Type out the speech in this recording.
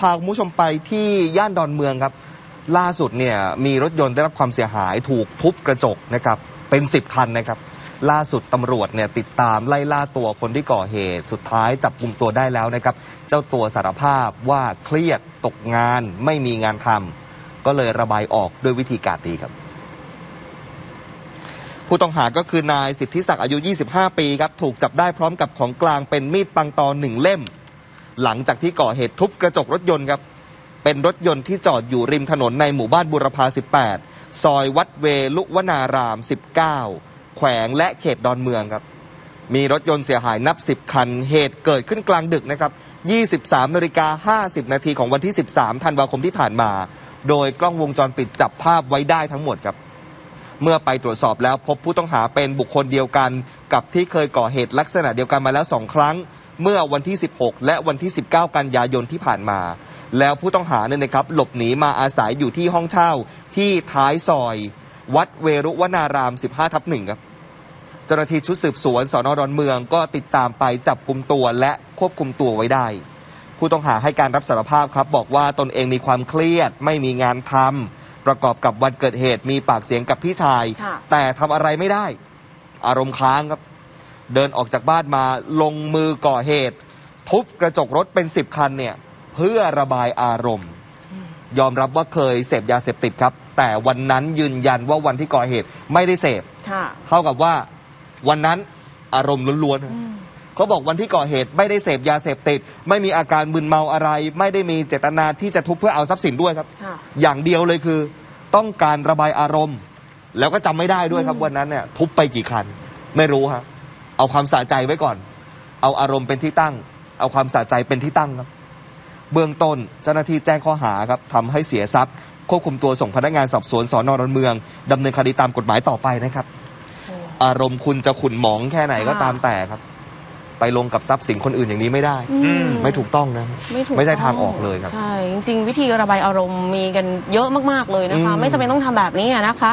พาคุณผู้ชมไปที่ย่านดอนเมืองครับ ล่าสุดเนี่ยมีรถยนต์ได้รับความเสียหายถูกทุบกระจกนะครับเป็น 10 คันนะครับ ล่าสุดตำรวจเนี่ยติดตามไล่ล่าตัวคนที่ก่อเหตุ สุดท้ายจับกลุ่มตัวได้แล้วนะครับ เจ้าตัวสารภาพว่าเครียดตกงานไม่มีงานทำก็เลยระบายออกด้วยวิธีการดีครับ ผู้ต้องหาก็คือนายสิทธิศักดิ์อายุ 25 ปีครับถูกจับได้พร้อมกับของกลางเป็นมีดปังตอหนึ่งเล่ม หลังจากที่ก่อเหตุทุบกระจกรถยนต์ครับ เป็นรถยนต์ที่จอดอยู่ริมถนนในหมู่บ้านบุรพา 18 ซอยวัดเวลุวนาราม 19 แขวงและเขตดอนเมืองครับ มีรถยนต์เสียหายนับ 10 คัน เหตุเกิดขึ้นกลางดึกนะครับ 23นาฬิกา50 นาทีของวันที่ 13 ธันวาคมที่ผ่านมา โดยกล้องวงจรปิดจับภาพไว้ได้ทั้งหมดครับเมื่อไปตรวจสอบแล้วพบผู้ต้องหาเป็นบุคคลเดียวกัน กับที่เคยก่อเหตุลักษณะเดียวกันมาแล้วสองครั้ง เมื่อวันที่ 16 และวันที่ 19 กันยายนที่ผ่านมา แล้วผู้ต้องหาเนี่ยนะครับหลบหนีมาอาศัยอยู่ที่ห้องเช่าที่ท้ายซอย วัดเวรุวนาราม 15 ทับหนึ่งครับเจ้าหน้าที่ชุดสืบสวนสอนอดอนเมืองก็ติดตามไปจับกลุ่มตัวและควบคุมตัวไว้ได้ ผู้ต้องหาให้การรับสารภาพครับ บอกว่าตนเองมีความเครียด ไม่มีงานทำประกอบกับวันเกิดเหตุมีปากเสียงกับพี่ชายค่ะแต่ทำอะไรไม่ได้ อารมณ์ค้างครับ เดินออกจากบ้านมาลงมือก่อเหตุ ทุบกระจกรถเป็นสิบคันเนี่ยเพื่อระบายอารมณ์ ยอมรับว่าเคยเสพยาเสพติดครับ แต่วันนั้นยืนยันว่าวันที่ก่อเหตุไม่ได้เสพค่ะเท่ากับว่าวันนั้นอารมณ์ล้วนๆนะเขาบอกวันที่ก่อเหตุไม่ได้เสพยาเสพติด ไม่มีอาการมึนเมาอะไร ไม่ได้มีเจตนาที่จะทุบเพื่อเอาทรัพย์สินด้วยครับค่ะอย่างเดียวเลยคือ ต้องการระบายอารมณ์ แล้วก็จำไม่ได้ด้วยครับวันนั้นเนี่ยทุบไปกี่คัน ไม่รู้ครับ เอาความสะใจไว้ก่อน เอาอารมณ์เป็นที่ตั้ง เอาความสะใจเป็นที่ตั้งครับ เบื้องต้นเจ้าหน้าที่แจ้งข้อหาครับทำให้เสียทรัพย์ ควบคุมตัวส่งพนักงานสอบสวนสอนอดอนเมืองดำเนินคดีตามกฎหมายต่อไปนะครับ อารมณ์คุณจะขุ่นหมองแค่ไหนก็ค่ะตามแต่ครับ ไปลงกับทรัพย์สินคนอื่นอย่างนี้ไม่ได้ อืม ไม่ถูกต้องนะ ไม่ถูกไม่ใช่ต้ทางออกเลยครับ ใช่ จริงๆ วิธีระบายอารมณ์มีกันเยอะมาก ๆ เลยนะคะ อืม ไม่จำเป็นต้องทำแบบนี้อะนะคะ